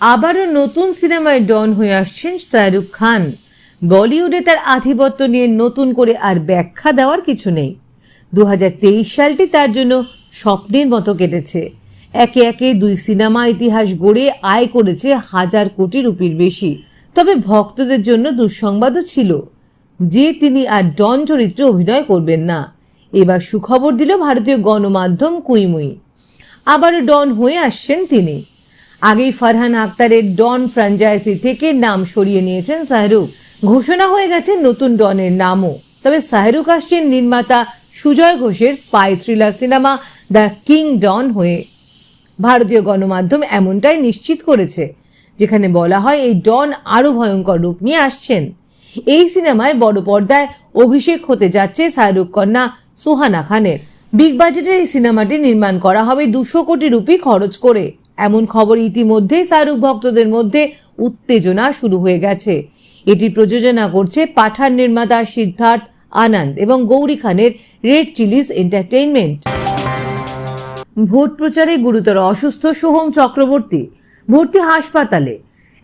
আবারও নতুন সিনেমায় ডন হয়ে আসছেন শাহরুখ খান। বলিউডে তার আধিপত্য নিয়ে নতুন করে আর ব্যাখ্যা দেওয়ার কিছু নেই। দু হাজার তেইশ সালটি তার জন্য স্বপ্নের মতো কেটেছে। একে একে দুই সিনেমা ইতিহাস গড়ে আয় করেছে হাজার কোটি রুপির বেশি। তবে ভক্তদের জন্য দুঃসংবাদও ছিল যে তিনি আর ডন চরিত্রে অভিনয় করবেন না। এবার সুখবর দিল ভারতীয় গণমাধ্যম কুইমুই। আবারও ডন হয়ে আসছেন তিনি। আগেই ফারহান আক্তারের ডন ফ্র্যাঞ্চাইজি থেকে নাম সরিয়ে নিয়েছেন শাহরুখ। ঘোষণা হয়ে গেছে নতুন ডনের নামও। তবে শাহরুখ আসছেন নির্মাতা সুজয় ঘোষের spy thriller cinema the king don হয়ে। ভারতীয় গণমাধ্যম এমনটাই নিশ্চিত করেছে, যেখানে বলা হয় এই ডন আরও ভয়ঙ্কর রূপ নিয়ে আসছেন। এই সিনেমায় বড় পর্দায় অভিষেক হতে যাচ্ছে শাহরুখ কন্যা সুহানা খানের। বিগ বাজেটের এই সিনেমাটি নির্মাণ করা হবে দুশো কোটি রুপি খরচ করে। এমন খবর ইতিমধ্যেই শাহরুখ ভক্তদের মধ্যে উত্তেজনা শুরু হয়ে গেছে। এটি প্রযোজনা করছে পাঠান নির্মাতা সিদ্ধার্থ আনন্দ এবং গৌরী খানের রেড চিলিস এন্টারটেইনমেন্ট। ভোট প্রচারে গুরুতর অসুস্থ সোহম চক্রবর্তী ভর্তি হাসপাতালে।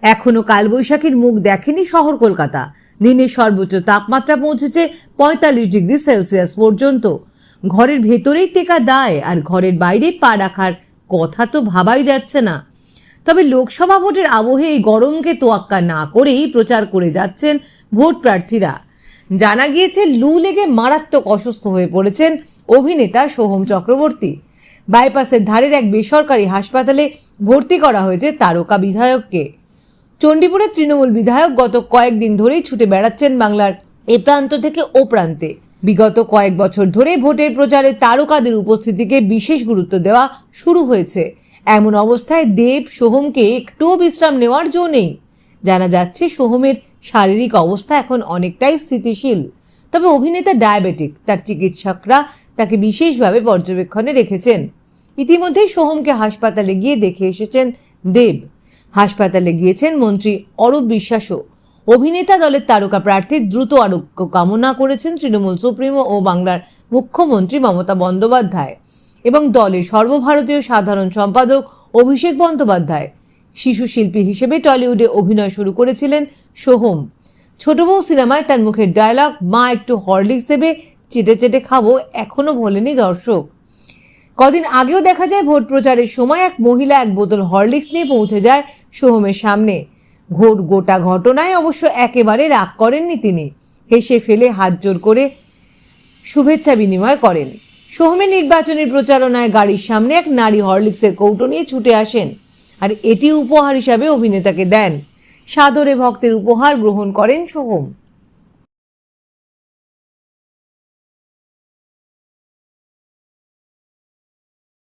এখনও কালবৈশাখীর মুখ দেখেনি শহর কলকাতা। দিনের সর্বোচ্চ তাপমাত্রা পৌঁছেছে পঁয়তাল্লিশ ডিগ্রি সেলসিয়াস পর্যন্ত। ঘরের ভেতরেই টেকা দায় আর ঘরের বাইরে পা রাখার কথা তো ভাবাই যাচ্ছে না। তবে লোকসভা ভোটের আবহে এই গরমকে তোয়াক্কা না করেই প্রচার করে যাচ্ছেন ভোট প্রার্থীরা। জানা গিয়েছে, লু লেগে মারাত্মক অসুস্থ হয়ে পড়েছেন অভিনেতা সোহম চক্রবর্তী। বাইপাসের ধারের এক বেসরকারি হাসপাতালে ভর্তি করা হয়েছে তারকা বিধায়ককে। চণ্ডীপুরের তৃণমূল বিধায়ক গত কয়েকদিন ধরেই ছুটে বেড়াচ্ছেন বাংলার এ প্রান্ত থেকে ও প্রান্তে। বিগত কয়েক বছর ধরে ভোটের প্রচারে তারকাদের উপস্থিতিকে বিশেষ গুরুত্ব দেওয়া শুরু হয়েছে। এমন অবস্থায় দেব সোহমকে একটুও বিশ্রাম নেওয়ার জো নেই। জানা যাচ্ছে, সোহমের শারীরিক অবস্থা এখন অনেকটাই স্থিতিশীল। তবে অভিনেতা ডায়াবেটিক, তার চিকিৎসকরা তাকে বিশেষভাবে পর্যবেক্ষণে রেখেছেন। ইতিমধ্যেই সোহমকে হাসপাতালে গিয়ে দেখে এসেছেন দেব। হাসপাতালে গিয়েছেন মন্ত্রী অরূপ বিশ্বাসও। অভিনেতা দলের তারকা প্রার্থীর দ্রুত আরোগ্য কামনা করেছেন তৃণমূল সুপ্রিমো ও বাংলার মুখ্যমন্ত্রী মমতা বন্দ্যোপাধ্যায় এবং দলের সর্বভারতীয় সাধারণ সম্পাদক অভিষেক বন্দ্যোপাধ্যায়। শিশু শিল্পী হিসেবে টলিউডে অভিনয় শুরু করেছিলেন সোহম। ছোট বউ সিনেমায় তার মুখের ডায়লগ, মা একটু হরলিক্স দেবে, চেটে চেটে খাব, এখনও ভোলেনি দর্শক। কদিন আগেও দেখা যায় ভোট প্রচারের সময় এক মহিলা এক বোতল হরলিক্স নিয়ে পৌঁছে যায় সোহমের সামনে। ঘোর গোটা ঘটনায় অবশ্য একেবারে রাগ করেননি তিনি। হেসে ফেলে হাত জোর করে শুভেচ্ছা বিনিময় করেন। সোহমের নির্বাচনী প্রচারণায় গাড়ির সামনে এক নারী হরলিক্সের কৌটো নিয়ে ছুটে আসেন আর এটি উপহার হিসাবে অভিনেতাকে দেন। সাদরে ভক্তের উপহার গ্রহণ করেন সোহম।